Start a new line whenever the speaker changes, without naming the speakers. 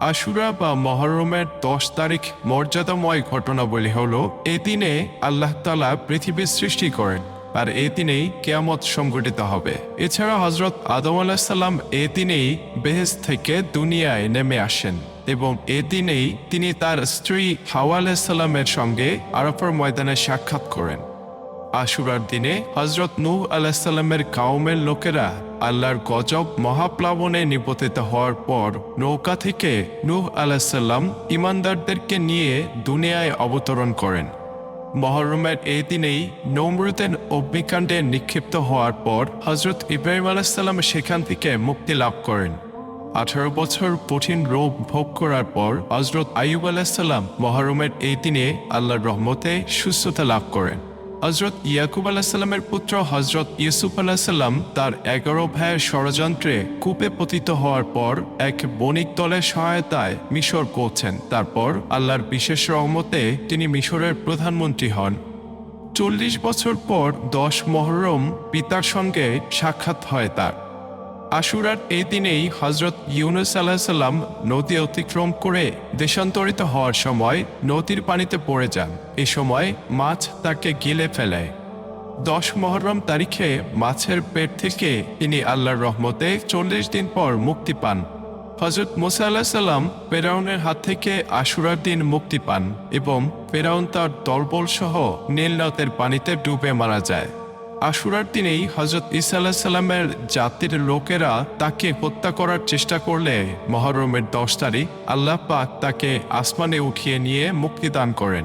আশুরা বা মহরমের দশ তারিখ মর্যাদাময় ঘটনাবলী হল এই দিনে আল্লাহ তালা পৃথিবীর সৃষ্টি করেন, আর এই দিনেই কেয়ামত সংঘটিত হবে। এছাড়া হজরত আদম আলাহিসাল্লাম এ দিনেই বেহেস থেকে দুনিয়ায় নেমে আসেন এবং এ দিনেই তিনি তার স্ত্রী হাওয়া আলাহিসাল্লামের সঙ্গে আরফার ময়দানে সাক্ষাৎ করেন। আশুরার দিনে হজরত নূহ আলাহিসাল্লামের কাউমের লোকেরা আল্লাহর গজব মহাপ্লাবনে নিপতিত হওয়ার পর নৌকা থেকে নূহ আলাহিসাল্লাম ইমানদারদেরকে নিয়ে দুনিয়ায় অবতরণ করেন। মহরমের এই দিনেই নমরুদের অগ্নিকাণ্ডে নিক্ষিপ্ত হওয়ার পর হজরত ইব্রাহিম আলাহিসাল্লাম সেখান থেকে মুক্তি লাভ করেন। আঠারো বছর কঠিন রোগ ভোগ করার পর হজরত আইয়ুব আলাহিসাল্লাম মহরমের এই দিনে আল্লাহর রহমতে সুস্থতা লাভ করেন। হজরত ইয়াকুব আলাহিসাল্লামের পুত্র হজরত ইউসুফ আলাহিসাল্লাম তার এগারো ভাইয়ের ষড়যন্ত্রে কূপে পতিত হওয়ার পর এক বণিক দলের সহায়তায় মিশর পৌঁছেন তারপর আল্লাহর বিশেষ রহমতে তিনি মিশরের প্রধানমন্ত্রী হন। চল্লিশ বছর পর দশ মহরম পিতার সঙ্গে সাক্ষাৎ হয় তার। আশুরার এই দিনেই হজরত ইউনুস আল্লাহ সাল্লাম নদী অতিক্রম করে দেশান্তরিত হওয়ার সময় নদীর পানিতে পড়ে যান। এ সময় মাছ তাকে গিলে ফেলে। দশ মহরম তারিখে মাছের পেট থেকে তিনি আল্লাহর রহমতে চল্লিশ দিন পর মুক্তি পান। হজরত মোসা আল্লাহ সাল্লাম ফেরাউনের হাত থেকে আশুরার দিন মুক্তি পান এবং ফেরাউন তার দলবল সহ নীলনদের পানিতে ডুবে মারা যায়। আশুরার দিনেই হজরত ইসা আল্লাহ সাল্লামের জাতির লোকেরা তাকে হত্যা করার চেষ্টা করলে মহরমের দশ তারিখ আল্লাহ পাক তাকে আসমানে উঠিয়ে নিয়ে মুক্তিদান করেন।